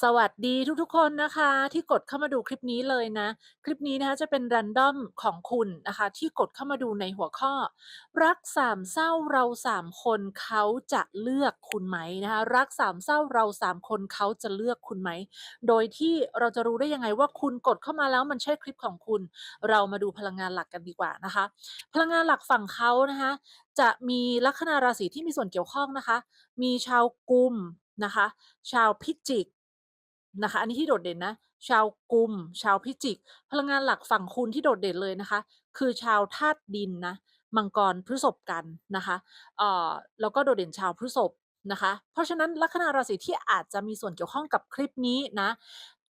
สวัสดีทุกๆคนนะคะ ที่กดเข้ามาดูคลิปนี้เลยนะ คลิปนี้นะคะจะเป็น random ของคุณนะคะ ที่กดเข้ามาดูในหัวข้อ รักสามเศร้าเราสามคนเขาจะเลือกคุณไหมนะคะ รักสามเศร้าเราสามคนเขาจะเลือกคุณไหม โดยที่เราจะรู้ได้ยังไงว่าคุณกดเข้ามาแล้วมันใช่คลิปของคุณ เรามาดูพลังงานหลักกันดีกว่านะคะ พลังงานหลักฝั่งเขานะคะ จะมีลัคนาราศีที่มีส่วนเกี่ยวข้องนะคะ มีชาวกุมนะคะ ชาวพิจิก นะคะ อันนี้ที่โดดเด่นนะ ชาวกุม ชาวพิจิก พลังงานหลักฝั่งคุณที่โดดเด่นเลยนะคะ คือชาวธาตุดินนะ มังกรพฤษภกันนะคะเอ่อแล้วก็โดดเด่นชาวพฤษภนะคะ เพราะฉะนั้นลัคนาราศีที่อาจจะมีส่วนเกี่ยวข้องกับคลิปนี้นะ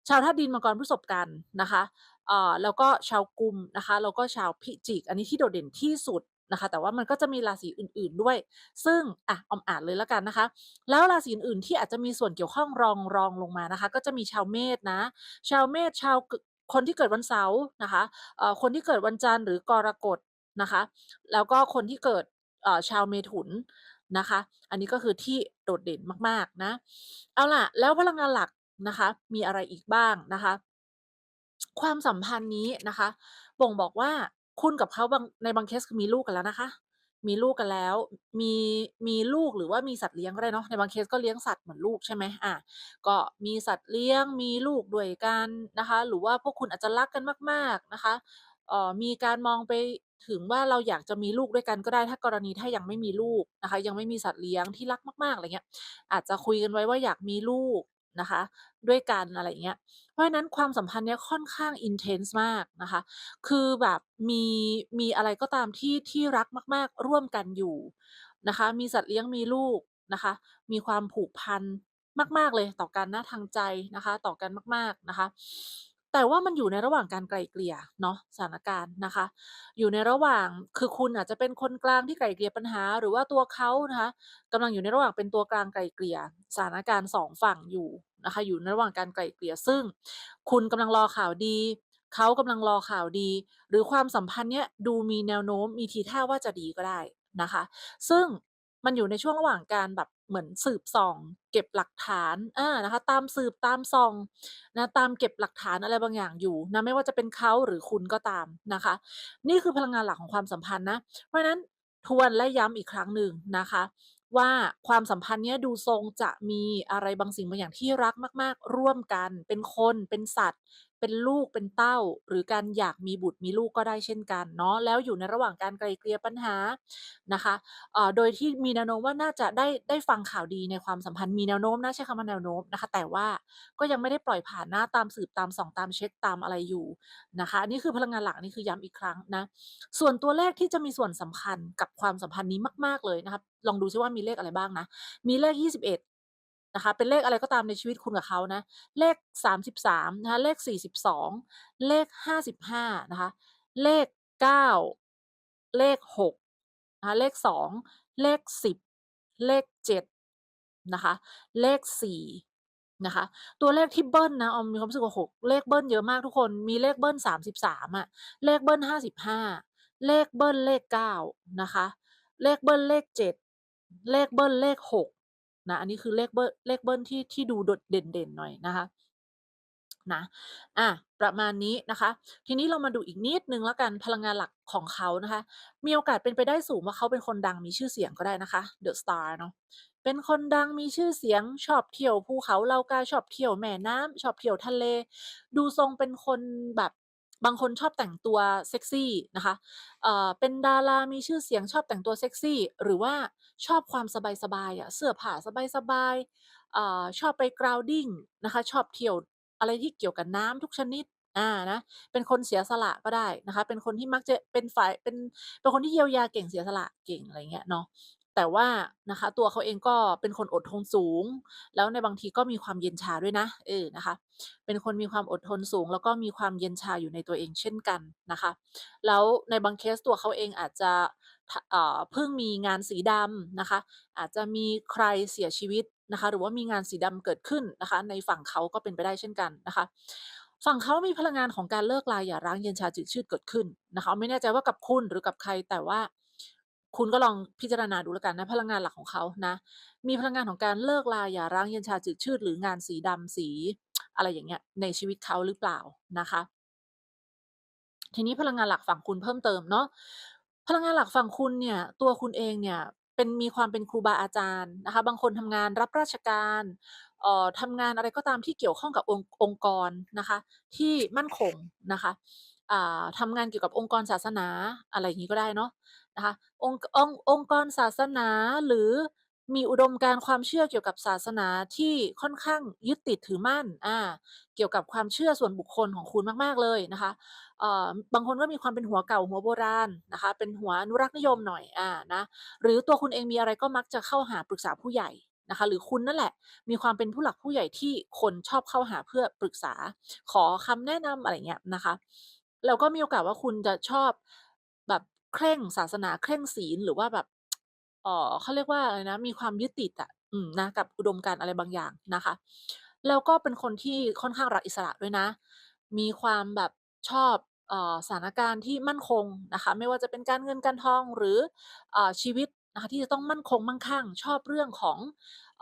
ชาวธาตุดินมังกรพฤษภกันนะคะเอ่อแล้วก็ชาวกุมนะคะ แล้วก็ชาวพิจิก อันนี้ที่โดดเด่นที่สุด นะคะ แต่ว่ามันก็จะมีราศีอื่น ๆด้วย ซึ่งอะอมอ่านเลยแล้วกันนะคะ แล้วราศีอื่นๆที่อาจจะมีส่วนเกี่ยวข้องรองรองลงมานะคะ ก็จะมีชาวเมษนะ ชาวเมษชาวคนที่เกิดวันเสาร์นะคะเอ่อคนที่เกิดวันจันทร์หรือกรกฎนะคะ แล้วก็คนที่เกิดเอ่อชาวเมถุนนะคะ อันนี้ก็คือที่โดดเด่นมากๆนะ เอาล่ะ แล้วพลังงานหลักนะคะ มีอะไรอีกบ้างนะคะ ความสัมพันธ์นี้นะคะ บ่งบอกว่า คุณกับเขาบางในบางเคสคือมีลูกกันแล้วนะคะ มีลูกกันแล้ว มีมีลูกหรือว่ามีสัตว์เลี้ยงก็ได้เนาะในบางเคสก็เลี้ยงสัตว์เหมือนลูกใช่ไหมอาก็มีสัตว์เลี้ยงมีลูกด้วยกันนะคะ หรือว่าพวกคุณอาจจะรักกันมาก ๆนะคะเอ่อมีการมองไปถึงว่าเราอยากจะมีลูกด้วยกันก็ได้ถ้ากรณีถ้ายังไม่มีลูกนะคะ ยังไม่มีสัตว์เลี้ยงที่รักมากๆอะไรเงี้ยอาจจะคุยกันไว้ว่าอยากมีลูก นะคะ ด้วยกันอะไรอย่างเงี้ย เพราะฉะนั้นความสัมพันธ์เนี้ยค่อนข้างอินเทนส์มากนะคะ คือแบบมีมีอะไรก็ตามที่ที่รักมาก ๆ ร่วมกันอยู่นะคะ มีสัตว์เลี้ยงมีลูกนะคะ มีความผูกพันมาก ๆ เลยต่อกันนะทางใจนะคะ ต่อกันมาก ๆนะคะ แต่ว่ามันอยู่ในระหว่างการไกล่เกลี่ยเนาะสถานการณ์นะคะ อยู่ในระหว่างคือคุณอาจจะเป็นคนกลางที่ไกล่เกลี่ยปัญหา หรือว่าตัวเขานะคะกำลังอยู่ในระหว่างเป็นตัวกลางไกล่เกลี่ยสถานการณ์2ฝั่งอยู่นะคะ อยู่ในระหว่างการไกล่เกลี่ยซึ่ง คุณกำลังรอข่าวดีเขากำลังรอข่าวดี หรือความสัมพันธ์เนี้ยดูมีแนวโน้มมีทีท่าว่าจะดีก็ได้นะคะ ซึ่งมันอยู่ในช่วงระหว่างการแบบ เหมือนสืบส่อง เก็บหลักฐานอ่านะคะ ตามสืบตามส่องนะตามเก็บหลักฐานอะไรบางอย่างอยู่นะไม่ว่าจะเป็นเขาหรือคุณก็ตามนะคะ นี่คือพลังงานหลักของความสัมพันธ์นะ เพราะฉะนั้นทวนและย้ำอีกครั้งหนึ่งนะคะว่าความสัมพันธ์เนี้ยดูทรงจะมีอะไรบางสิ่งบางอย่างที่รักมาก ๆ ร่วมกัน เป็นคนเป็นสัตว์ เป็นลูกเป็นเต้า หรือการอยากมีบุตรมีลูกก็ได้เช่นกันเนาะแล้วอยู่ในระหว่างการไกล่เกลี่ยปัญหานะคะเอ่อโดยที่มีแนวโน้มว่าน่าจะได้ได้ฟังข่าวดีในความสัมพันธ์มีแนวโน้มนะใช้คำว่าแนวโน้มนะคะ แต่ว่าก็ยังไม่ได้ปล่อยผ่านหนะตามสืบตามส่องตามเช็กตามอะไรอยู่นะคะอันนี้คือพลังงานหลักนนี้คือย้ำอีกครั้งนะส่วนตัวเลขที่จะมีส่วนสำคัญกับความสัมพันธ์นี้มาก ๆเลยนะคะลองดูซิว่ามีเลขอะไรบ้างนะมีเลข 21 นะคะ เป็นเลขอะไรก็ตามในชีวิตคุณกับเขานะ เลข 33นะคะ เลข 42 เลข 55นะคะ เลข 9 เลข6นะคะ เลข 2 เลข 10 เลข 7 นะคะ เลข 4นะคะตัวเลขที่เบิ้ลนะออมมีความรู้สึกว่า6เลขเบิ้ลเยอะมากทุกคนมีเลขเบิ้ล33อะเลขเบิ้ล55เลขเบิ้ลเลข9นะคะ เลขเบิ้ลเลข7เลขเบิ้ลเลข6 นะอันนี้คือเลขเบิ้ลเลขเบิ้ลที่ที่ดูโดดเด่นๆหน่อยนะคะนะอาประมาณนี้นะคะ ทีนี้เรามาดูอีกนิดนึงแล้วกันพลังงานหลักของเขานะคะ มีโอกาสเป็นไปได้สูงว่าเขาเป็นคนดังมีชื่อเสียงก็ได้นะคะเดอะสตาร์เนาะเป็นคนดังมีชื่อเสียงชอบเที่ยวภูเขาเลากาชอบเที่ยวแม่น้ำชอบเที่ยวทะเล ดูทรงเป็นคนแบบ บางคนชอบแต่งตัวเซ็กซี่นะคะเอ่อเป็นดารามีชื่อเสียงชอบแต่งตัวเซ็กซี่ หรือว่าชอบความสบายๆอะเสื้อผ้าสบายๆอ่าชอบไป grounding นะคะ ชอบเที่ยวอะไรที่เกี่ยวกับน้ำทุกชนิดอ่านะเป็นคนเสียสละก็ได้นะคะ เป็นคนที่มักจะเป็นฝ่ายเป็นเป็นคนที่เยียวยาเก่งเสียสละเก่งอะไรเงี้ยเนาะ แต่ว่านะคะ ตัวเขาเองก็เป็นคนอดทนสูง แล้วในบางทีก็มีความเย็นชาด้วยนะ เออนะคะ เป็นคนมีความอดทนสูง แล้วก็มีความเย็นชาอยู่ในตัวเองเช่นกันนะคะ แล้วในบางเคสตัวเขาเองอาจจะเอ่อเพิ่งมีงานสีดำนะคะ อาจจะมีใครเสียชีวิตนะคะ หรือว่ามีงานสีดำเกิดขึ้นนะคะ ในฝั่งเขาก็เป็นไปได้เช่นกันนะคะฝั่งเขามีพลังงานของการเลิกลาหย่าร้างเย็นชาจืดชืดเกิดขึ้นนะคะ ไม่แน่ใจว่ากับคุณหรือกับใครแต่ว่า คุณก็ลองพิจารณาดูแล้วกันนะ พลังงานหลักของเขานะ มีพลังงานของการเลิกลาหย่าร้างเย็นชาจืดชืดหรืองานสีดำสีอะไรอย่างเงี้ยในชีวิตเขาหรือเปล่านะคะ ทีนี้พลังงานหลักฝั่งคุณเพิ่มเติมเนาะพลังงานหลักฝั่งคุณเนี่ย ตัวคุณเองเนี่ยเป็นมีความเป็นครูบาอาจารย์นะคะ บางคนทำงานรับราชการเอ่อทำงานอะไรก็ตามที่เกี่ยวข้องกับองค์องค์กรนะคะ ที่มั่นคงนะคะอ่าทำงานเกี่ยวกับองค์กรศาสนาอะไรอย่างงี้ก็ได้เนาะ นะคะองค์องค์องค์กรศาสนาหรือมีอุดมการความเชื่อเกี่ยวกับศาสนาที่ค่อนข้างยึดติดถือมั่นอาเกี่ยวกับความเชื่อส่วนบุคคลของคุณมาก ๆ เลยนะคะเอ่อบางคนก็มีความเป็นหัวเก่าหัวโบราณนะคะ เป็นหัวอนุรักษ์นิยมหน่อยอานะหรือตัวคุณเองมีอะไรก็มักจะเข้าหาปรึกษาผู้ใหญ่นะคะ หรือคุณนั่นแหละ มีความเป็นผู้หลักผู้ใหญ่ที่คนชอบเข้าหาเพื่อปรึกษาขอคำแนะนำอะไรเงี้ยนะคะแล้วก็มีโอกาสว่าคุณจะชอบแบบ เคร่งศาสนาเคร่งศีลหรือว่าแบบเออเขาเรียกว่าอะไรนะ มีความยึดติดอะอืมนะกับอุดมการณ์อะไรบางอย่างนะคะ แล้วก็เป็นคนที่ค่อนข้างรักอิสระด้วยนะ มีความแบบชอบเอ่อสถานการณ์ที่มั่นคงนะคะ ไม่ว่าจะเป็นการเงินการทองหรืออ่าชีวิต นะคะที่จะต้องมั่นคงมั่งคั่ง ชอบเรื่องของ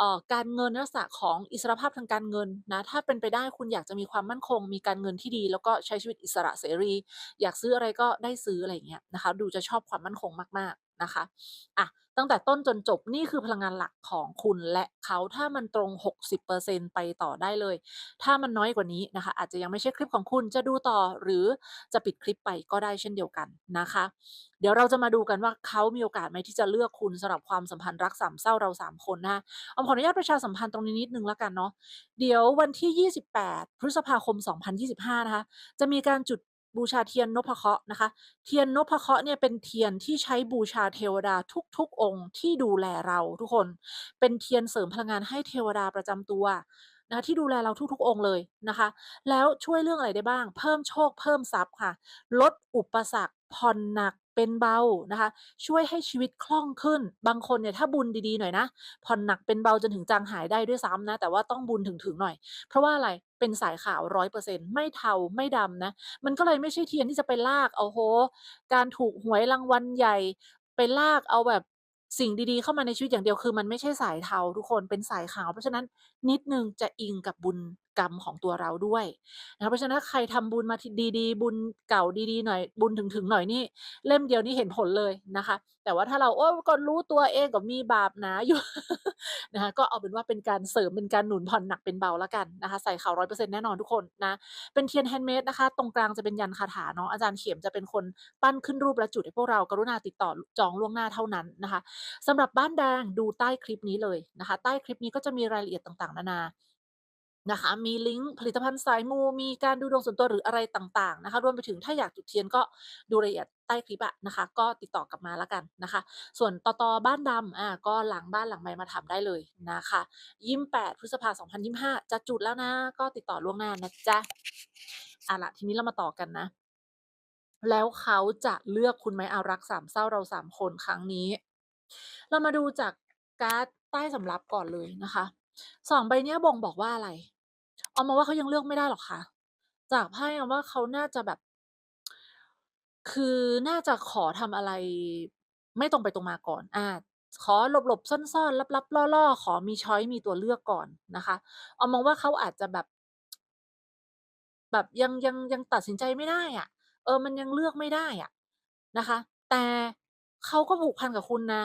ออการเงินลักษณะของอิสรภาพทางการเงินนะถ้าเป็นไปได้คุณอยากจะมีความมั่นคง มีการเงินที่ดี แล้วก็ใช้ชีวิตอิสระเสรี อยากซื้ออะไรก็ได้ซื้ออะไรอย่างเงี้ยนะคะดูจะชอบความมั่นคงมากๆ นะคะอะตั้งแต่ต้นจนจบนี่คือพลังงานหลักของคุณและเขาถ้ามันตรง 60%ไปต่อได้เลย ถ้ามันน้อยกว่านี้นะคะ อาจจะยังไม่ใช่คลิปของคุณจะดูต่อหรือจะปิดคลิปไปก็ได้เช่นเดียวกันนะคะ เดี๋ยวเราจะมาดูกันว่าเขามีโอกาสไหมที่จะเลือกคุณสำหรับความสัมพันธ์รักสามเศร้าเรา3คนนะคะออมขออนุญาตประชาสัมพันธ์ตรงนี้นิดนึงแล้วกันเนาะเดี๋ยววันที่ 28 พฤษภาคม 2025 นะคะจะมีการจุด บูชาเทียนนพเคราะห์นะคะ เทียนนพเคราะห์เนี่ยเป็นเทียนที่ใช้บูชาเทวดาทุกๆ องค์ที่ดูแลเราทุกคน เป็นเทียนเสริมพลังงานให้เทวดาประจำตัวนะคะที่ดูแลเราทุกๆ องค์เลยนะคะ แล้วช่วยเรื่องอะไรได้บ้าง เพิ่มโชคเพิ่มทรัพย์ค่ะ ลดอุปสรรค ผ่อนหนักเป็นเบานะคะ ช่วยให้ชีวิตคล่องขึ้น บางคนเนี่ยถ้าบุญดีๆหน่อยนะผ่อนหนักเป็นเบาจนถึงจางหายได้ด้วยซ้ำนะ แต่ว่าต้องบุญถึงๆหน่อย เพราะว่าอะไรเป็นสายขาว100%ไม่เทาไม่ดำนะ มันก็เลยไม่ใช่เทียนที่จะไปลากเอาโอ้โฮการถูกหวยรางวัลใหญ่ ไปลากเอาแบบสิ่งดีๆ เข้ามาในชีวิตอย่างเดียวคือ มันไม่ใช่สายเทาทุกคนเป็นสายขาว เพราะฉะนั้นนิดนึงจะอิงกับบุญ กรรมของตัวเราด้วยนะคะเพราะฉะนั้นใครทำบุญมาดีๆ บุญเก่าดีๆหน่อยบุญถึงๆหน่อยนี่เล่มเดียวนี่เห็นผลเลยนะคะ แต่ว่าถ้าเราโอ๊ยก็รู้ตัวเองก็มีบาปหนาอยู่นะคะก็เอาเป็นว่าเป็นการเสริมเป็นการหนุนผ่อนหนักเป็นเบาแล้วกันนะคะ ใส่ข่าร้อยขาว100%แน่นอนทุกคนนะเป็นเทียน handmade นะคะ ตรงกลางจะเป็นยันคาถาเนาะอาจารย์เข็มจะเป็นคนปั้นขึ้นรูปและจุดให้พวกเรากรุณาติดต่อจองล่วงหน้าเท่านั้นนะคะสำหรับบ้านแดงดูใต้คลิปนี้เลยนะคะ ใต้คลิปนี้ก็จะมีรายละเอียดต่างๆ นานา นะคะ มีลิงก์ผลิตภัณฑ์สายมู มีการดูดวงส่วนตัวหรืออะไรต่างๆนะคะ รวมไปถึงถ้าอยากจุดเทียนก็ดูรายละเอียดใต้คลิปอะนะคะ ก็ติดต่อกลับมาแล้วกันนะคะ ส่วนตต.บ้านดำอ่าก็หลังบ้านหลังไมค์มาถาได้เลยนะคะ28พฤษภา2025จะจุดแล้วนะ ก็ติดต่อล่วงหน้านะจ๊ะเอาล่ะทีนี้เรามาต่อกันนะ แล้วเขาจะเลือกคุณไหมเอารักสามเศร้าเรา3คนครั้งนี้ เรามาดูจากการ์ดใต้สำรับก่อนเลยนะคะ2ใบเนี้ยบ่งบอกว่าอะไร ออมมองว่าเขายังเลือกไม่ได้หรอกค่ะ จากไพ่ออมว่าเขาน่าจะแบบ คือน่าจะขอทำอะไร ไม่ตรงไปตรงมาก่อน อ่า ขอหลบๆซ่อนๆลับๆล่อๆขอมีช้อยมีตัวเลือกก่อนนะคะออมมองว่าเขาอาจจะแบบ แบบยังยังยังตัดสินใจไม่ได้อะเออ มันยังเลือกไม่ได้อะ นะคะ แต่เขาก็ผูกพันกับคุณนะ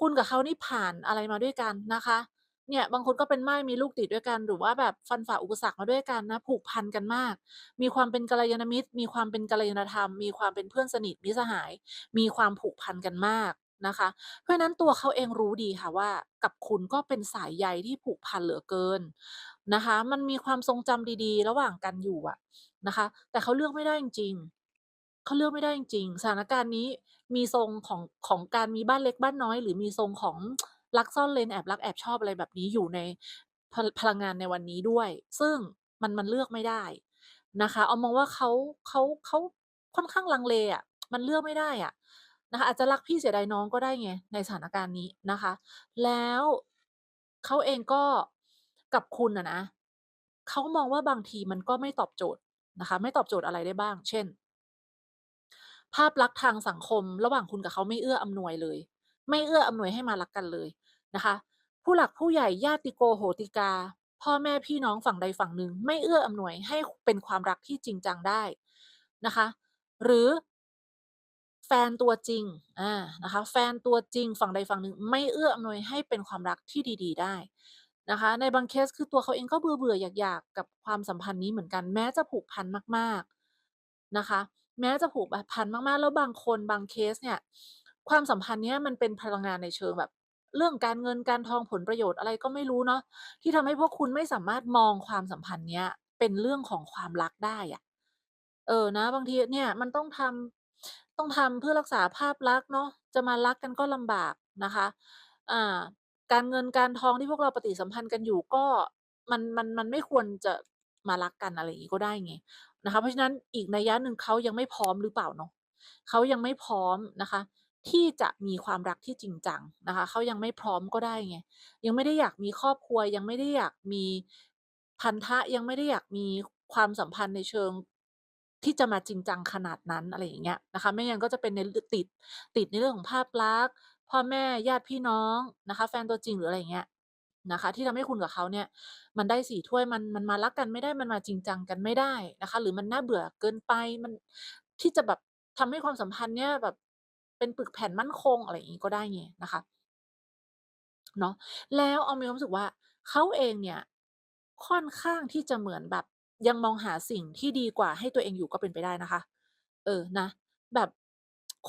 คุณกับเขานี่ผ่านอะไรมาด้วยกันนะคะ เนี่ยบางคนก็เป็นไม่ายมีลูกติดด้วยกัน หรือว่าแบบฟันฝ่าอุปสรรคมาด้วยกันนะ ผูกพันกันมาก มีความเป็นกัลยาณมิตร มีความเป็นกัลยาณธรรม มีความเป็นเพื่อนสนิทมิสหาย มีความผูกพันกันมากนะคะ เพราะนั้นตัวเขาเองรู้ดีค่ะว่า กับคุณก็เป็นสายใยที่ผูกพันเหลือเกินนะคะ มันมีความทรงจำดีๆ ระหว่างกันอยู่อะนะคะ แต่เขาเลือกไม่ได้จริงๆเขาเลือกไม่ได้จริงๆสถานการณ์นี้มีทรงของของการมีบ้านเล็กบ้านน้อย หรือมีทรงของ รักซ่อนเร้นแอบรักแอบชอบอะไรแบบนี้อยู่ในพลังงานในวันนี้ด้วย ซึ่งมันมันเลือกไม่ได้นะคะออมมองว่าเขาเขาเขาค่อนข้างลังเลอะมันเลือกไม่ได้อะนะคะอาจจะรักพี่เสียดายน้องก็ได้ไงในสถานการณ์นี้นะคะ แล้วเขาเองก็กับคุณอะนะเขามองว่าบางทีมันก็ไม่ตอบโจทย์นะคะ ไม่ตอบโจทย์อะไรได้บ้าง เช่น ภาพลักษณ์ทางสังคม ระหว่างคุณกับเขาไม่เอื้ออำนวยเลย ไม่เอื้ออำนวยให้มารักกันเลย นะคะ ผู้หลักผู้ใหญ่ญาติโกโหติกา พ่อแม่พี่น้องฝั่งใดฝั่งหนึ่ง ไม่เอื้ออำนวยให้เป็นความรักที่จริงจังได้นะคะ หรือแฟนตัวจริงอ่านะคะ แฟนตัวจริงฝั่งใดฝั่งหนึ่ง ไม่เอื้ออำนวยให้เป็นความรักที่ดี ๆ ได้นะคะ ในบางเคสคือตัวเขาเองก็เบื่อๆออยากๆกับความสัมพันธ์นี้เหมือนกัน แม้จะผูกพันมาก ๆนะคะ แม้จะผูกพันมากๆ แล้วบางคนบางเคสเนี่ย ความสัมพันธ์เนี้ยมันเป็นพลังงานในเชิงแบบ เรื่องการเงินการทองผลประโยชน์อะไรก็ไม่รู้เนาะที่ทำให้พวกคุณไม่สามารถมองความสัมพันธ์เนี้ยเป็นเรื่องของความรักได้อะเออนะ บางทีเนี่ยมันต้องทำต้องทำเพื่อรักษาภาพลักษณ์เนาะจะมารักกันก็ลำบากนะคะอ่าการเงินการทองที่พวกเราปฏิสัมพันธ์กันอยู่ก็มันมันมันไม่ควรจะมารักกันอะไรอย่างงี้ก็ได้ไงนะคะ เพราะฉะนั้นอีกในยยะหนึ่งเขายังไม่พร้อมหรือเปล่าเนาะเขายังไม่พร้อมนะคะ ที่จะมีความรักที่จริงจังนะคะ เขายังไม่พร้อมก็ได้ไง ยังไม่ได้อยากมีครอบครัว ยังไม่ได้อยากมีพันธะ ยังไม่ได้อยากมีความสัมพันธ์ในเชิงที่จะมาจริงจังขนาดนั้นอะไรอย่างเงี้ยนะคะ ไม่งั้นก็จะเป็นในรติดติดในเรื่องของภาพลักษณ์พ่อแม่ญาติพี่น้องนะคะ แฟนตัวจริงหรืออะไรอย่างเงี้ยนะคะ ที่ทำให้คุณกับเขาเนี่ยมันได้สี่ถ้วยมันมันมารักกันไม่ได้มันมาจริงจังกันไม่ได้นะคะ หรือมันน่าเบื่อเกินไปมันที่จะแบบทำให้ความสัมพันธ์เนี่ยแบบ เป็นปึกแผ่นมั่นคงอะไรอย่างงี้ก็ได้ไงนะคะเนาะแล้วออมมีความรู้สึกว่าเขาเองเนี่ยค่อนข้างที่จะเหมือนแบบ ยังมองหาสิ่งที่ดีกว่าให้ตัวเองอยู่ก็เป็นไปได้นะคะ เออนะ แบบ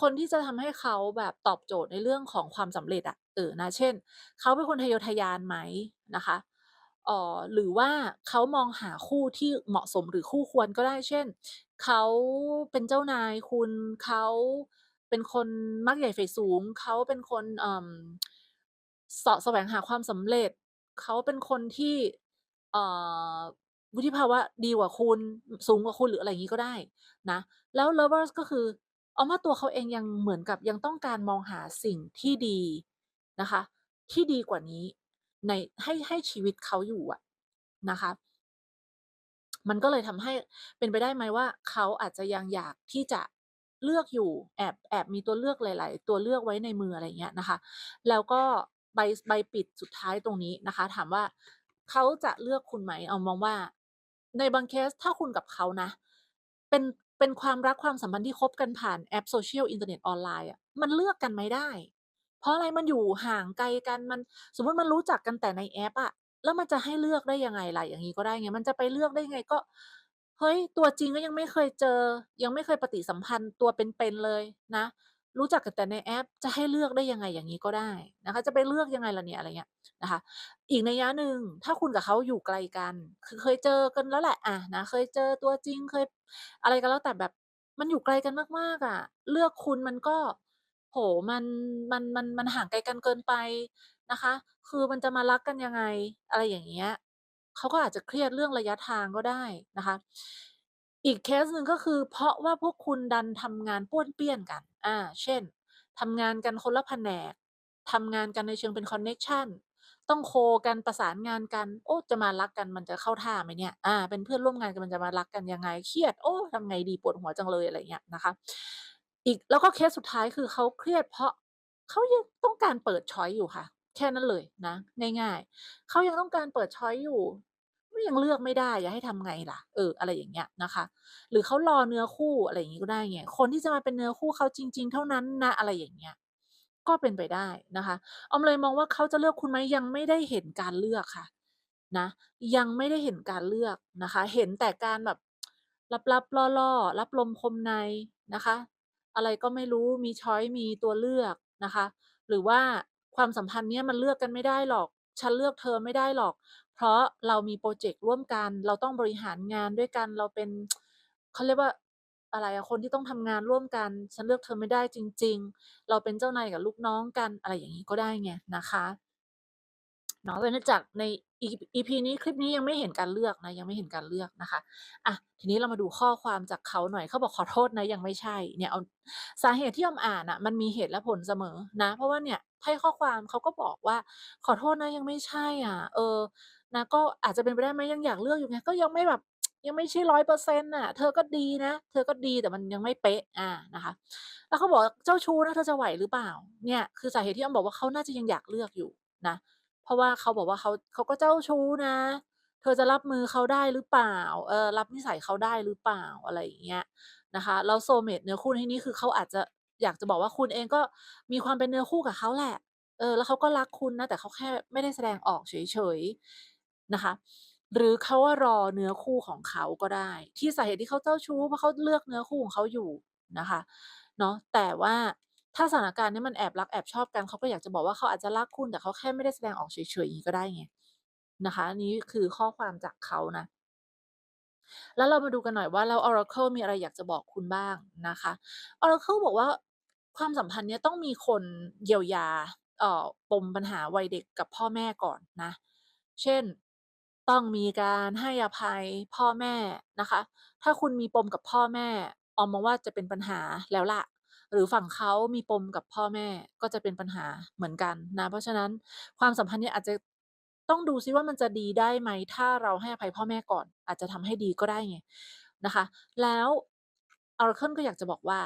คนที่จะทำให้เขาแบบตอบโจทย์ในเรื่องของความสำเร็จอะเออนะเช่นเขาเป็นคนทะเยอทะยานไหมนะคะอ่อหรือว่าเขามองหาคู่ที่เหมาะสมหรือคู่ควรก็ได้ เช่นเขาเป็นเจ้านายคุณเขา เป็นคนมักใหญ่ใฝ่สูง เขาเป็นคนเอ่อเสาะแสวงหาความสำเร็จ เขาเป็นคนที่เอ่อวุฒิภาวะดีกว่าคุณสูงกว่าคุณหรืออะไรอย่างงี้ก็ได้นะ แล้ว Lovers ก็คือเออมาตัวเขาเองยังเหมือนกับยังต้องการมองหาสิ่งที่ดีนะคะ ที่ดีกว่านี้ในให้ให้ชีวิตเขาอยู่อะนะคะ มันก็เลยทำให้เป็นไปได้ไหมว่า เขาอาจจะยังอยากที่จะ เลือกอยู่แอบแอบมีตัวเลือกหลาย ๆ ตัวเลือกไว้ในมืออะไรเงี้ยนะคะ แล้วก็ใบใบปิดสุดท้ายตรงนี้นะคะ ถามว่าเขาจะเลือกคุณไหม?ออมมองว่า ในบางเคสถ้าคุณกับเขานะ เป็นเป็นความรักความสัมพันธ์ที่คบกันผ่านแอป Social อินเทอร์เน็ตออนไลน์อะมันเลือกกันไม่ได้ เพราะอะไร?มันอยู่ห่างไกลกันมัน สมมติมันรู้จักกันแต่ในแอปอะแล้วมันจะให้เลือกได้ยังไงล่ะ?อย่างงี้ก็ได้ไง มันจะไปเลือกได้ไง?ก็ เฮ้ย ตัวจริงก็ยังไม่เคยเจอ ยังไม่เคยปฏิสัมพันธ์ตัวเป็นๆเลยนะ รู้จักกันแต่ในแอปจะให้เลือกได้ยังไง?อย่างงี้ก็ได้นะคะ จะไปเลือกยังไงล่ะเนี่ยอะไรเงี้ยนะคะ อีกในยะหนึ่งถ้าคุณกับเขาอยู่ไกลกัน คือเคยเจอกันแล้วแหละอะนะเคยเจอตัวจริงเคย อะไรก็แล้วแต่แบบมันอยู่ไกลกันมากๆอะเลือกคุณมันก็โอ้โฮมันมันมันมันห่างไกลกันเกินไปนะคะ คือมันจะมารักกันยังไง?อะไรอย่างเงี้ย เขาก็อาจจะเครียดเรื่องระยะทางก็ได้นะคะ อีกเคสหนึ่งก็คือ เพราะว่าพวกคุณดันทำงานป้วนเปี้ยนกัน อ่า เช่นทำงานกันคนละแผนกทำงานกันในเชิงเป็นคอนเน็ชันต้องโคกันประสานงานกัน โอ้จะมารักกันมันจะเข้าท่าไหมเนี่ย?อ่า เป็นเพื่อนร่วมงานกันมันจะมารักกันยังไง?เครียด โอ้ทำไงดี?ปวดหัวจังเลยอะไรเงี้ยนะคะ อีกแล้วก็เคสสุดท้ายคือเขาเครียดเพราะเขายังต้องการเปิดชอยอยู่ค่ะ แค่นั้นเลยนะ ง่ายๆเขายังต้องการเปิดช้อยอยู่ยังเลือกไม่ได้จะให้ทำไงล่ะ?เออ อะไรอย่างเงี้ยนะคะ หรือเขารอเนื้อคู่อะไรอย่างงี้ก็ได้ไงคนที่จะมาเป็นเนื้อคู่เขาจริง ๆ เท่านั้นนะอะไรอย่างเงี้ยก็เป็นไปได้นะคะออมเลยมองว่าเขาจะเลือกคุณไหม?ยังไม่ได้เห็นการเลือกค่ะ นะ ยังไม่ได้เห็นการเลือกนะคะ เห็นแต่การแบบลับๆล่อๆลับลมคมในนะคะ อะไรก็ไม่รู้มีช้อยมีตัวเลือกนะคะ หรือว่า ความสัมพันธ์เนี้ยมันเลือกกันไม่ได้หรอก ฉันเลือกเธอไม่ได้หรอก เพราะเรามีโปรเจกต์ร่วมกัน เราต้องบริหารงานด้วยกัน เราเป็นเขาเรียกว่าอะไรอะคนที่ต้องทำงานร่วมกัน ฉันเลือกเธอไม่ได้จริง ๆ เราเป็นเจ้านายกับลูกน้องกันอะไรอย่างนี้ก็ได้ไงนะคะเนาะเป็นจากใน อี EP นี้คลิปนี้ยังไม่เห็นการเลือกนะยังไม่เห็นการเลือกนะคะอะทีนี้เรามาดูข้อความจากเขาหน่อยเขาบอก"ขอโทษนะยังไม่ใช่"เนี่ยเอาสาเหตุที่ออมอ่านน่ะมันมีเหตุและผลเสมอนะ เพราะว่าเนี่ยให้ข้อความเขาก็บอกว่า"ขอโทษนะยังไม่ใช่อะเออนะก็อาจจะเป็นไปได้ไหม?ยังอยากเลือกอยู่ไงก็ยังไม่แบบยังไม่ใช่100%น่ะ เธอก็ดีนะ เธอก็ดีแต่มันยังไม่เป๊ะ อ่า นะคะ แล้วเขาบอกเจ้าชู้นะ เธอจะไหวหรือเปล่า?เนี่ย คือสาเหตุที่อ้อมบอกว่าเขาน่าจะยังอยากเลือกอยู่นะ เพราะว่าเขาบอกว่าเขาเขาก็เจ้าชู้นะ เธอจะรับมือเขาได้หรือเปล่า?เออรับนิสัยเขาได้หรือเปล่า?อะไรอย่างเงี้ยนะคะแล้วโซเมตเนื้อคู่ที่นี้คือเขาอาจจะอยากจะบอกว่าคุณเองก็มีความเป็นเนื้อคู่กับเขาแหละ เออ แล้วเขาก็รักคุณนะ แต่เขาแค่ไม่ได้แสดงออกเฉยๆนะคะ หรือเขาอะรอเนื้อคู่ของเขาก็ได้ ที่สาเหตุที่เขาเจ้าชู้เพราะเขาเลือกเนื้อคู่ของเขาอยู่นะคะ เนาะแต่ว่า ถ้าสถานการณ์นี้มันแอบรักแอบชอบกันเขาก็อยากจะบอกว่าเขาอาจจะรักคุณแต่เขาแค่ไม่ได้แสดงออกเฉยๆอย่างงี้ก็ได้ไงนะคะอันนี้คือข้อความจากเขานะ แล้วเรามาดูกันหน่อยว่าแล้ว Oracle มีอะไรอยากจะบอกคุณบ้างนะคะ Oracle บอกว่าความสัมพันธ์เนี้ยต้องมีคนเยียวยาเอ่อปมปัญหาวัยเด็กกับพ่อแม่ก่อนนะ เช่นต้องมีการให้อภัยพ่อแม่นะคะ ถ้าคุณมีปมกับพ่อแม่ออมมองว่าจะเป็นปัญหาแล้วล่ะ หรือฝั่งเขามีปมกับพ่อแม่ก็จะเป็นปัญหาเหมือนกันนะ เพราะฉะนั้นความสัมพันธ์เนี้ยอาจจะต้องดูซิว่ามันจะดีได้ไหม ถ้าเราให้อภัยพ่อแม่ก่อน อาจจะทำให้ดีก็ได้ไงนะคะ แล้ว Oracle ก็อยากจะบอกว่า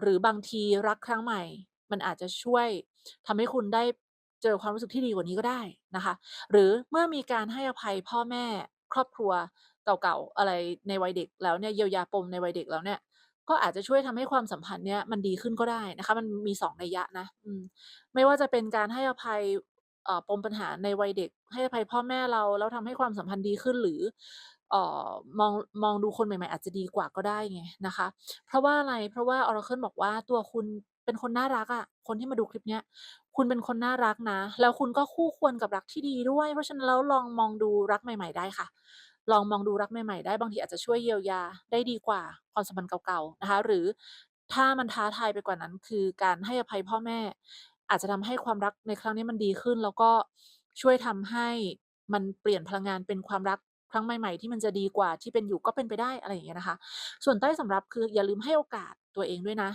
หรือบางทีรักครั้งใหม่ มันอาจจะช่วยทำให้คุณได้เจอความรู้สึกที่ดีกว่านี้ก็ได้นะคะ หรือเมื่อมีการให้อภัยพ่อแม่ครอบครัวเก่าๆอะไรในวัยเด็กแล้วเนี่ยเยียวยาปมในวัยเด็กแล้วเนี่ย ก็อาจจะช่วยทำให้ความสัมพันธ์เนี้ยมันดีขึ้นก็ได้นะคะ มันมี2นัยยะนะอืมไม่ว่าจะเป็นการให้อภัยเอ่อปมปัญหาในวัยเด็ก ให้อภัยพ่อแม่เราแล้วทำให้ความสัมพันธ์ดีขึ้นหรือเอ่อมองมองดูคนใหม่ๆ อาจจะดีกว่าก็ได้ไงนะคะ เพราะว่าอะไร?เพราะว่า Oracle บอกว่าตัวคุณเป็นคนน่ารักอะคนที่มาดูคลิปเนี้ยคุณเป็นคนน่ารักนะ แล้วคุณก็คู่ควรกับรักที่ดีด้วย เพราะฉะนั้นแล้วลองมองดูรักใหม่ ๆ ได้ค่ะ ลองมองดูรักใหม่ๆได้บางทีอาจจะช่วยเยียวยาได้ดีกว่าความสัมพันธ์เก่าๆนะคะ หรือถ้ามันท้าทายไปกว่านั้น คือการให้อภัยพ่อแม่ อาจจะทำให้ความรักในครั้งนี้มันดีขึ้น แล้วก็ช่วยทำให้มันเปลี่ยนพลังงานเป็นความรักครั้งใหม่ๆที่มันจะดีกว่าที่เป็นอยู่ก็เป็นไปได้อะไรอย่างเงี้ยนะคะ ส่วนใต้สำรับคืออย่าลืมให้โอกาสตัวเองด้วยนะ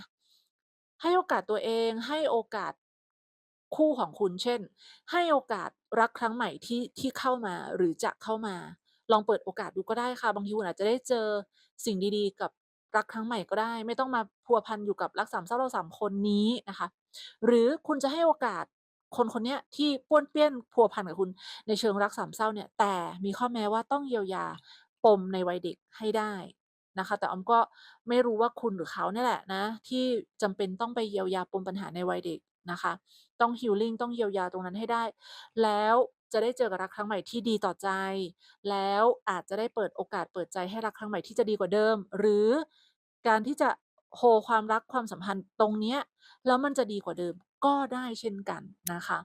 ให้โอกาสตัวเองให้โอกาสคู่ของคุณเช่น ให้โอกาสรักครั้งใหม่ที่ที่เข้ามาหรือจะเข้ามา ลองเปิดโอกาสดูก็ได้ค่ะ บางทีคุณอาจจะได้เจอสิ่งดีๆ กับรักครั้งใหม่ก็ได้ ไม่ต้องมาพัวพันอยู่กับรักสามเศร้าเราสามคนนี้นะคะ หรือคุณจะให้โอกาสคนคนนี้ที่ป้วนเปี้ยนพัวพันกับคุณในเชิงรักสามเศร้าเนี่ย แต่มีข้อแม้ว่าต้องเยียวยาปมในวัยเด็กให้ได้นะคะ แต่ออมก็ไม่รู้ว่าคุณหรือเขาเนี่ยแหละนะ ที่จำเป็นต้องไปเยียวยาปมปัญหาในวัยเด็กนะคะ ต้อง healing ต้องเยียวยาตรงนั้นให้ได้ แล้ว จะได้เจอกับรักครั้งใหม่ที่ดีต่อใจ แล้วอาจจะได้เปิดโอกาสเปิดใจให้รักครั้งใหม่ที่จะดีกว่าเดิม หรือการที่จะโฮความรักความสัมพันธ์ตรงเนี้ยแล้วมันจะดีกว่าเดิมก็ได้เช่นกันนะคะ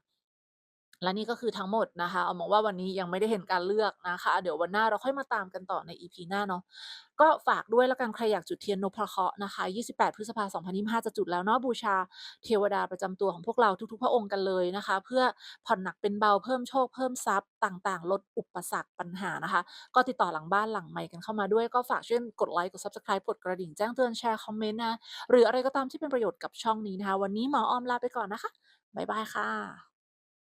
และนี่ก็คือทั้งหมดนะคะออมมองว่าวันนี้ยังไม่ได้เห็นการเลือกนะคะ เดี๋ยววันหน้าเราค่อยมาตามกันต่อใน EP หน้าเนาะก็ฝากด้วยแล้วกันใครอยากจุดเทียนนพเคราะห์นะคะ 28 พฤษภาคม 2025 จะจุดแล้วเนาะบูชาเทวดาประจำตัวของพวกเราทุกๆ พระองค์กันเลยนะคะ เพื่อผ่อนหนักเป็นเบาเพิ่มโชคเพิ่มทรัพย์ต่างๆ ลดอุปสรรคปัญหานะคะ ก็ติดต่อหลังบ้านหลังไมค์กันเข้ามาด้วยก็ฝากช่วยกดไลค์กด Subscribe กดกระดิ่งแจ้งเตือนแชร์คอมเมนต์นะหรืออะไรก็ตามที่เป็นประโยชน์กับช่องนี้นะคะ วันนี้หมอออมลาไปก่อนนะคะบ๊ายบายค่ะ